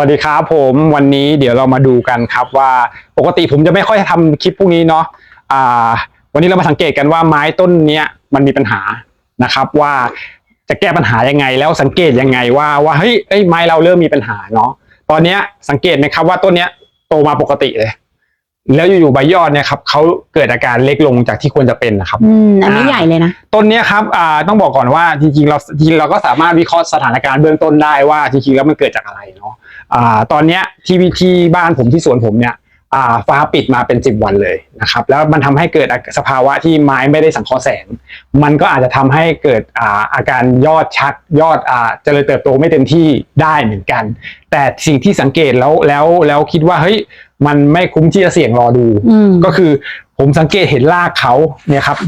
วัสดีครับผมวันนี้เดี๋ยวเรามาดูกันครับว่าปกติผมจะไม่ค่อยทำคลิปพวกนี้เนาะอ่า วันนี้เรามาสังเกตกันว่าไม้ต้นเนี้ยมันมีปัญหานะครับว่าจะแก้ปัญหายังไงแล้วสังเกตยังไงว่าว่าเฮ้ยเอ้ยไม้เราเริ่มมีปัญหาเนาะตอนเนี้ยสังเกตไหมครับว่าต้นเนี้ยโตมาปกติเลย แล้วอยู่ๆใบยอดเนี่ยครับเขาเกิดอาการเล็กลงจากที่ควรจะเป็นนะครับ อืมอันนี้อ่าใหญ่เลยนะ ต้นเนี้ยครับอ่าต้องบอกก่อนว่าจริงๆเราจริงๆเราก็สามารถวิเคราะห์สถานการณ์เบื้องต้นได้ว่าจริงๆแล้วมันเกิดจากอะไรเนาะอ่าตอนเนี้ยที่ที่บ้านผมที่สวนผมเนี่ยอ่า ฟ้าปิดมาเป็นสิบวันเลยนะครับ แล้วมันทำให้เกิดสภาวะที่ไม้ไม่ได้สังเคราะห์แสง มันก็อาจจะทำให้เกิดอ่าอาการยอดชักยอดอ่าเจริญเติบโตไม่เต็มที่ได้เหมือนกัน แต่สิ่งที่สังเกตแล้วแล้วแล้วคิดว่าเฮ้ยมันไม่คุ้มที่จะเสี่ยงรอดูอืมก็คือผมสังเกตเห็นรากเขาเนี่ยครับ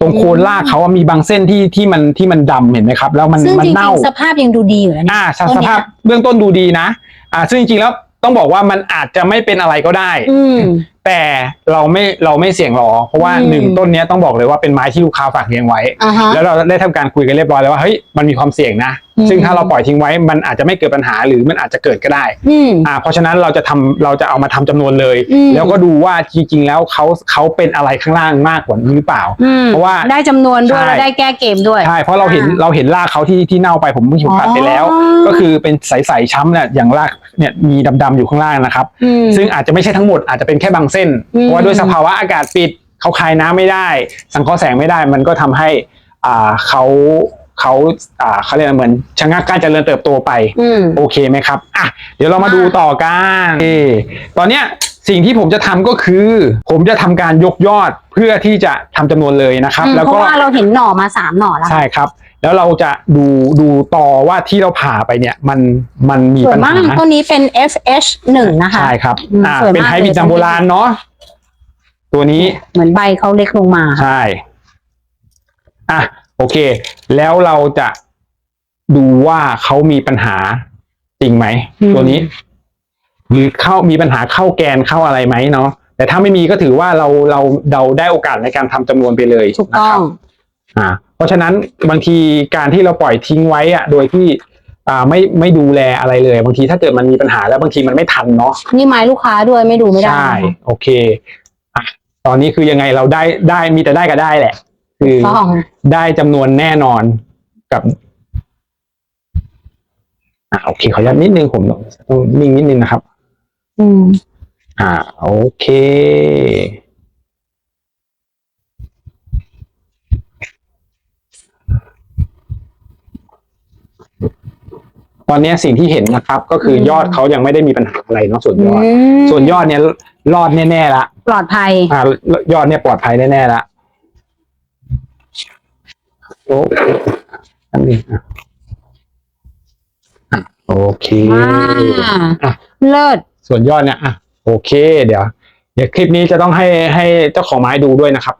ตรงโคนรากเขาอะมีบางเส้นที่ที่มันที่มันดำเห็นไหมครับ แล้วมันซึ่งมันจริเน่างๆสภาพยังดูดีอยู่นะเนี่ยอ่าสต้นสเนี้ยภาพเบื้องต้นดูดีนะ อ่า ซึ่งจริงๆแล้ว ต้องบอกว่ามันอาจจะไม่เป็นอะไรก็ได้อื แต่เราไม่เราไม่เสี่ยงรอ เพราะว่าอืมหนึ่งต้นเนี้ยต้องบอกเลยว่าเป็นไม้ที่ลูกค้าฝากเลี้ยงไว้ อ่าฮะแล้วเราได้ทำการคุยกันเรียบร้อยแล้วว่าเฮ้ยมันมีความเสี่ยงนะ อืม ซึ่งถ้าเราปล่อยทิ้งไว้มันอาจจะไม่เกิดปัญหาหรือมันอาจจะเกิดก็ได้อืม อ่าเพราะฉะนั้นเราจะทำเราจะเอามาทำจำนวนเลย อืม แล้วก็ดูว่าจริงๆแล้วเขาเขาเป็นอะไรข้างล่างมากกว่านี้หรือเปล่า อืมเพราะว่าได้จำนวนด้วยใช่ แล้วได้แก้เกมด้วย ใช่เพราะเราเห็นอ่าเราเห็นรากเขาที่ที่เน่าไปผมเพิ่งผมตัดไปแล้ว อ๋อ ก็คือเป็นใสๆช้ำเนี่ยอย่างรากเนี่ยมีดำๆอยู่ข้างล่างนะครับ อืม ซึ่งอาจจะไม่ใช่ทั้งหมดอาจจะเป็นแค่บางเส้นอืมเพราะว่าด้วยสภาวะอากาศปิดเขาคายน้ำไม่ได้ สังเคราะห์แสงไม่ได้ มันก็ทำให้อ่าเขาเขาอ่าเขาเรียกอะไรเหมือนชะงักการเจริญเติบโตไปอืมโอเคไหมครับอะเดี๋ยวเรามาดูต่อกันเอตอนเนี้ยสิ่งที่ผมจะทำก็คือ ผมจะทำการยกยอดเพื่อที่จะทำจำนวนเลยนะครับอืมแล้วเพก็ราะว่าเราเห็นหน่อมาสามหน่อแล้วใช่ครับ แล้วเราจะดูดูต่อว่าที่เราผ่าไปเนี่ยมันมันมีส่วปันญมาหากต้นนี้เป็น FH หนึ่งนะคะ ใช่ครับอืมอ่าสวยมาก เป็นไฮบริดเลยจำโบราณเนาะตัวนี้ เหมือนใบเขาเล็กลงมาใช่ อะ โอเค แล้วเราจะดูว่าเขามีปัญหาจริงไหม อืม ตัวนี้ หรือเข้ามีปัญหาเข้าแกนเข้าอะไรไหมเนาะแต่ถ้าไม่มีก็ถือว่าเราเราเราได้โอกาสในการทำจำนวนไปเลยถูกนะต้คอรัง บอ่า เพราะฉะนั้นบางทีการที่เราปล่อยทิ้งไว้อะโดยที่อ่าไม่ไม่ดูแลอะไรเลยบางทีถ้าเกิดมันมีปัญหาแล้วบางทีมันไม่ทันเนาะนี่ไม้ลูกค้าด้วยไม่ดูไม่ได้ใช่นะคะโอเคอะตอนนี้คือยังไงเราได้ได้มีแต่ได้ก็ได้แหละ คือต้องได้จำนวนแน่นอนกับอ่าโอเคขออนุญาตนิดนึงผมต้องนิ่งนิดนึงนะครับ อืมอ่า โอเค ตอนนี้สิ่งที่เห็นนะครับ ก็คืออมยอดเขายังไม่ได้มีปัญหาอะไรเนาะส่วนยอดอืมส่วนยอดเนี่ยรอดแน่ๆละปลอดภัยอ่ายอดเนี่ยปลอดภัยแน่ๆละโอ้อันนี้อะอะโอเคอ่าอะเลิศส่วนยอดเนี่ยอะโอเค เดี๋ยว เดี๋ยวคลิปนี้จะต้องให้ให้เจ้าของไม้ดูด้วยนะครับ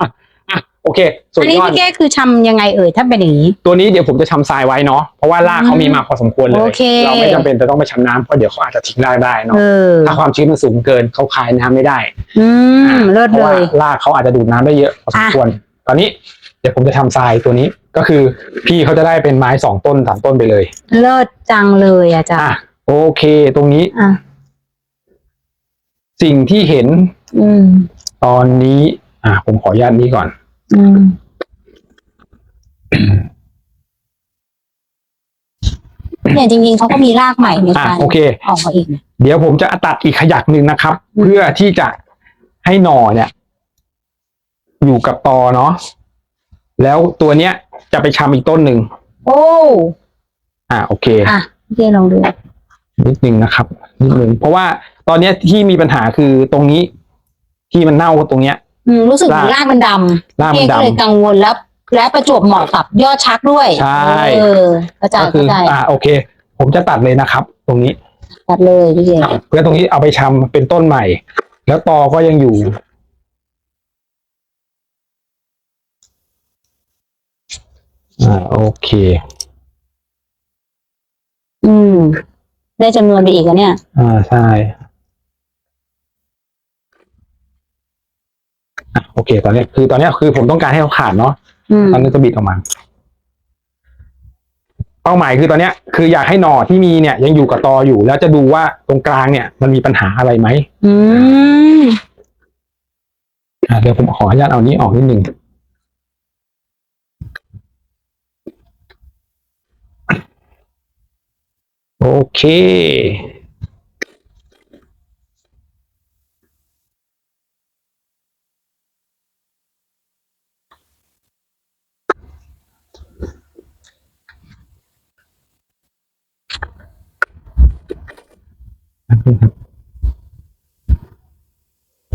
อะ โอเค ส่วอันนนี้ยอดพี่แก้คือทำยังไงเอ่ยถ้าเป็นอย่างนี้ ตัวนี้เดี๋ยวผมจะชำทรายไว้เนาะเพราะว่ารากเขามีมาพอสมควรเลยโอเค เราไม่จำเป็นจะต้องไปชำน้ำเพราะเดี๋ยวเขาอาจจะทิ้งรากได้เนาะเออถ้าความชื้นมันสูงเกินเขาคายน้ำไม่ได้อืมเลิศเพราะเลว่าย รากเขาอาจจะดูดน้ำได้เยอะพอสมควร ตอนนี้เดี๋ยวผมจะทำทรายตัวนี้ก็คือพี่เขาจะได้เป็นไม้สองต้นสามต้นไปเลยเลิศจังเลยอาจารอะย์โอเค ตรงนี้อะสิ่งที่เห็นอืม ตอนนี้ อะผมขออนุญาตนี้ก่อน อืมเนี่ยจริงๆเขาก็มีรากใหม่ในอะการโอเค ออกมาอีกเนี่ยเดี๋ยวผมจะตัดอีกขยักหนึ่งนะครับอืมเพื่อที่จะให้หน่อเนี่ย อยู่กับตอเนาะแล้วตัวเนี้ยจะไปชำอีกต้นหนึ่งโอ้อะโอเค อะพี่เจลองดูนิดนึงนะครับนิดนึงเพราะว่าตอนเนี้ยที่มีปัญหาคือตรงนี้ ที่มันเน่าตรงเนี้ย อืมรู้สึกเหมือนรากรากมันดำรากมันพี่ก็ดำเลยกังวลแล้ว และประจวบเหมาะกับยอดชักด้วยใช่ เออเข้าใจก็คืเข้าใจอ่าโอเค ผมจะตัดเลยนะครับ ตรงนี้ ตัดเลยพี่เจเพื่อตรงนี้เอาไปชำเป็นต้นใหม่ แล้วตอก็ยังอยู่ อ่า โอเค อืม ได้จำนวนไปอีกอะเนี่ย อ่าใช่ อะโอเค ตอนเนี้ยคือตอนเนี้ยคือผมต้องการให้เขาขาดเนาะอืมตอนนี้จะบิดออกมา เป้าหมายคือตอนเนี้ย คืออยากให้หน่อที่มีเนี่ย ยังอยู่กับตออยู่ แล้วจะดูว่าตรงกลางเนี่ย มันมีปัญหาอะไรไหมอืมอะเดี๋ยวผมขออนุญาตเอานี้ออกนิดนึงโอเค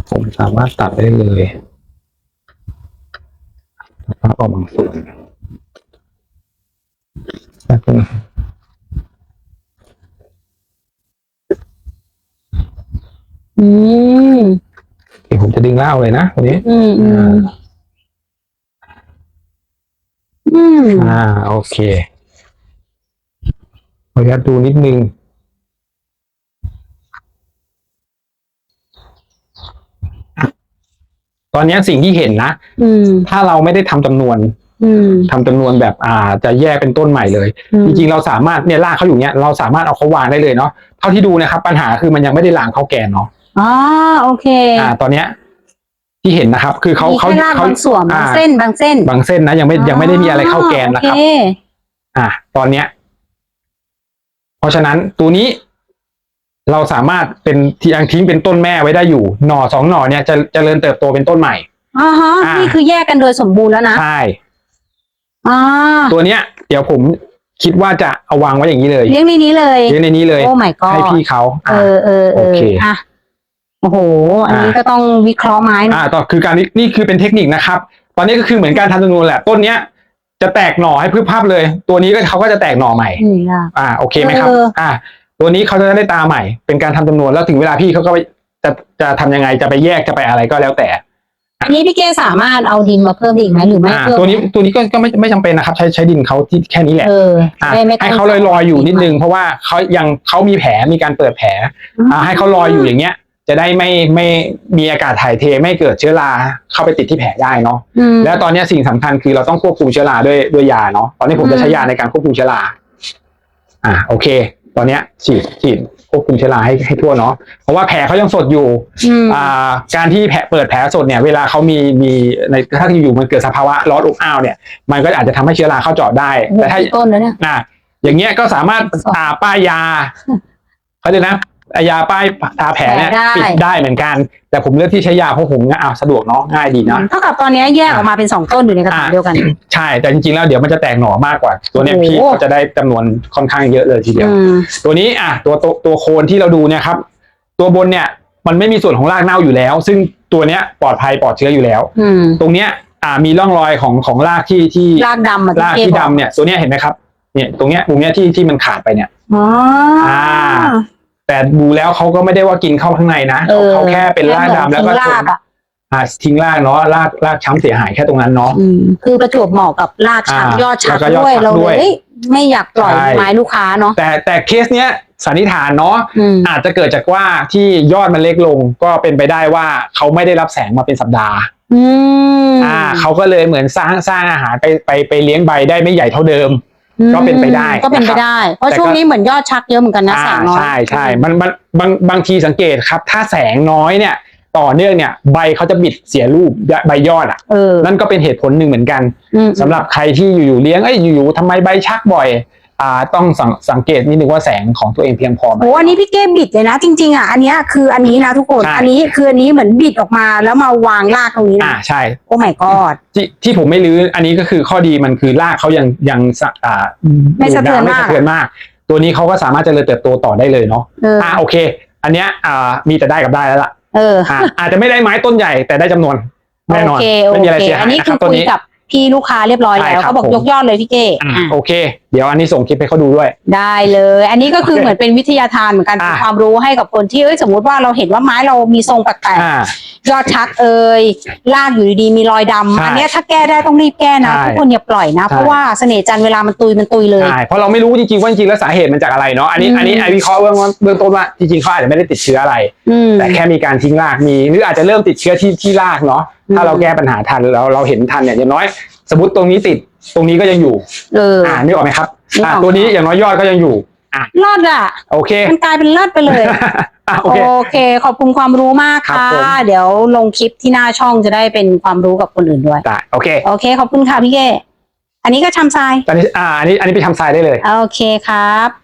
ผมสามารถตัดได้เลยตัดออกบางส่วนแป๊บนึงอืมเดี๋ยวผมจะดึงเหล้าเลยนะวันนี้ อืมอืมอืมอ่า โอเคขออนุญาตดูนิดนึง ตอนนี้สิ่งที่เห็นนะอืมถ้าเราไม่ได้ทำจำนวนอืมทำจำนวนแบบอ่าจะแยกเป็นต้นใหม่เลย จริงๆเราสามารถเนี่ยลากเขาอยู่เนี่ยเราสามารถเอาเขาวางได้เลยเนาะเท่าที่ดูนะครับ ปัญหาคือมันยังไม่ได้ล้างเขาแกนเนาะอ๋อโอเค อ่า ตอนเนี้ยที่เห็นนะครับ คือเขามีเขาแค่รากเขาบางส่วนบางอ่าเส้นบางเส้น บางเส้นนะยังไม่ยังไม่ได้มีอะไรเข้าแกนนะครับโอเอ่า ตอนเนี้ย เพราะฉะนั้นตัวนี้ เราสามารถเป็นที่ยังทิ้งเป็นต้นแม่ไว้ได้อยู่ หน่อสองหน่อเนี่ยจะจะเจริญเติบโตเป็นต้นใหม่ อ่าฮะอ่านี่ นี่คือแยกกันโดยสมบูรณ์แล้วนะใช่อ่าตัวเนี้ย เดี๋ยวผมคิดว่าจะเอาวางไว้อย่างนี้เลยเลี้ยงในนี้เลย เลี้ยงในนี้เลย โอ้ my god ให้พี่เขาเออ่า อเออเอโออเคอะโอ้โห อันนี้อ่า ก็ต้องวิเคราะห์ไม้หนะอ่าต่อคือการนี้นี่คือเป็นเทคนิคนะครับ ตอนนี้ก็คือเหมือนการทำจำนวนแหละ ต้นเนี้ยจะแตกหน่อให้พืชภาพเลย ตัวนี้ก็เขาก็จะแตกหน่อใหม่อืมยากอ่าโอเคไหมครับ เอออ่า ตัวนี้เขาจะได้ตาใหม่เป็นการทำจำนวนแล้วถึงเวลาพี่เขาก็ไปจะจะทำยังไงจะไปแยกจะไปอะไรก็แล้วแต่อันนี้พี่เก้สามารถเอาดินมาเพิ่มได้อีกไหมหรือไม่อ่าเพิ่มตัวนี้ตัวนี้ก็ก็ไม่ไม่จำเป็นนะครับ ใช้ใช้ดินเขาที่แค่นี้แหละเอออะไม่ไม่ต้องให้เขาลอยลอยๆอยู่นิดนึงเพราะว่าเขายังเขามีแผลมีการเปิดแผลอ่าให้เขาลอยอยู่อย่างเงี้ย จะได้ไม่ไม่มีอากาศถ่ายเทไม่เกิดเชื้อราเข้าไปติดที่แผลได้เนาะอืมแล้วตอนเนี้ยสิ่งสำคัญคือเราต้องควบคุมเชื้อราด้วยด้วยยาเนาะตอนนี้ผมจะใช้ยาในการควบคุมเชื้อราอ่าโอเค ตอนเนี้ยฉีดฉีดควบคุมเชื้อราให้ให้ทั่วเนาะเพราะว่าแผลเขายังสดอยู่อืม อ่าการที่แผลเปิดแผลสดเนี่ยเวลาเขามีมีในถ้าอยู่ๆมันเกิดสภาวะร้อนอบอ้าวเนี่ยมันก็อาจจะทำให้เชื้อราเข้าเจาะได้โอ้โหแต่ถ้า ต้นแล้วเนี่ยอ่าอย่างเงี้ยก็สามารถอ่าป้ายยาเขาเรียกนะอ่า ยาป้ายทาแผลเนี่ยแผลได้ ปิดได้เหมือนกัน แต่ผมเลือกที่ใช้ยาเพราะผมเนี่ยอ้าวสะดวกเนาะง่ายดีนะ เท่ากับตอนนี้แยกออกมาเป็นสองต้นอยู่ในกระถางเดียวกัน ใช่แต่จริงๆแล้วเดี๋ยวมันจะแตกหน่อมากกว่า ตัวเนี้ยโอ้โห พี่เขาจะได้จำนวนค่อนข้างเยอะเลยทีเดียว อืม ตัวนี้อะตัวตัวตัวโคนที่เราดูเนี่ยครับ ตัวบนเนี่ยมันไม่มีส่วนของรากเน่าอยู่แล้ว ซึ่งตัวเนี้ยปลอดภัยปลอดเชื้ออยู่แล้ว อืมตรงเนี้ยอ่ามีร่องรอยของของรากที่ที่รากดำอะรากเก้ที่บอกดำเนี่ยตัวเนี้ยเห็นไหมครับเนี่ยตรงเนี้ยตรงเนี้ยที่ที่มันขาดไปเนี่ย อ๋ออ่า แต่ดูแล้วเขาก็ไม่ได้ว่ากินเข้าข้างในนะเออเขาแค่เป็นรากดำแล้วก็ค่เหมือนทิ้งรากอะอ่าทิ้งรากเนาะรากรากช้ำเสียหายแค่ตรงนั้นเนาะ อืมคือประจวบเหมาะกับรากชักอ่ายอดชักแล้วก็ยอดด้วยชักเราด้เลวยยเอ้ยไม่อยากปล่อยใช่ ไม้ลูกค้าเนาะแต่แต่เคสเนี้ยสันนิษฐานเนาะอืม อาจจะเกิดจากว่าที่ยอดมันเล็กลงก็เป็นไปได้ว่าเขาไม่ได้รับแสงมาเป็นสัปดาห์ อืมอ่าเขาก็เลยเหมือนสร้างสร้างอาหารไปไปไปเลี้ยงใบได้ไม่ใหญ่เท่าเดิม ก็เป็นไปได้ก็เป็นไปนะครับได้ เพราะแต่ก็ช่วงนี้เหมือนยอดชักเยอะเหมือนกันนะอ่าแสงน้อยใช่ใช่มันมันบางบางทีสังเกตครับ ถ้าแสงน้อยเนี่ยต่อเนื่องเนี่ยใบเขาจะบิดเสียรูปใบยอดอะเออนั่นก็เป็นเหตุผลหนึ่งเหมือนกันอืมสำหรับใครที่อยู่ๆเลี้ยงเอ้ยอยู่ๆทำไมใบชักบ่อย อ่าต้องสังสังเกตนิดนึงว่าแสงของตัวเองเพียงพอไหม โอ้อันนี้พี่เก้บิดเลยนะ จริง ๆ อะ อันเนี้ยคืออันนี้นะทุกคน ใช่ อันนี้คืออันนี้เหมือนบิดออกมาแล้วมาวางรากตรงนี้อ่านะ ใช่ โอ้ my god ที่ที่ผมไม่รื้ออันนี้ก็คือข้อดีมันคือรากเขายังยังสะอ่าไม่สะเทือนไม่มาก สะเทือนมาก ตัวนี้เขาก็สามารถเจริญเติบโตต่อได้เลยเนาะเอออ่าโอเค อันเนี้ยอ่ามีแต่ได้กับได้แล้วล่ะเออ อ่าอาจจะไม่ได้ไม้ต้นใหญ่แต่ได้จำนวนแน่นอนโอเคโอไม่มีอะไรเคเสียอัหานยนี้นะคคืรัอบตัวคุยนี้ กับ พี่ลูกค้าเรียบร้อยใช่แล้วครับเขาบอกผมยกยอดเลยพี่เก้อ่าอะโอเค เดี๋ยวอันนี้ส่งคลิปให้เขาดูด้วย ได้เลย อันนี้ก็คือโอเคเหมือนเป็นวิทยาทานเหมือนกันอะเป็นความรู้ให้กับคนที่เอ้ยสมมติว่าเราเห็นว่าไม้เรามีทรงแปลกอ่าๆยอดชักเอ่ยรากอยู่ดีๆมีรอยดำใช่อันเนี้ยถ้าแก้ได้ต้องรีบแก้นะใช่ทุกคนอย่าปล่อยนะใช่เพราะว่าเสน่ห์จันทร์เวลามันตุยมันตุยเลยใช่เพราะเราไม่รู้จริงๆว่าจริงๆแล้วสาเหตุมันจากอะไรเนาะอันนี้อืมอันนี้ไอวิเคราะห์เบื้องเบื้องต้นว่าจริงๆเขาอาจจะไม่ได้ติดเชื้ออะไรอืมแต่แค่มีการทิ้งรากมี หรืออาจจะเริ่มติดเชื้อที่ที่รากเนาะถ้าอืมเราแก้ปัญหาทันแล้วเราเห็นทันเนี่ยอย่างน้อย สมมติตรงนี้ติดตรงนี้ก็ยังอยู่เอออ่านึกออกไหมครับอะตัวนี้อย่างน้อยยอดก็ยังอยู่อะรอดอะโอเค มันกลายเป็นเลิศไปเลยอะโอโอเคเค ขอบคุณความรู้มากครับค่ะผมเดี๋ยวลงคลิปที่หน้าช่องจะได้เป็นความรู้กับคนอื่นด้วยได้โอเคโอเค ขอบคุณค่ะพี่เก้อันนี้ก็ชำทรายตอนนี้อ่าอันนี้อันนี้ไปทำทรายได้เลย โอเคครับ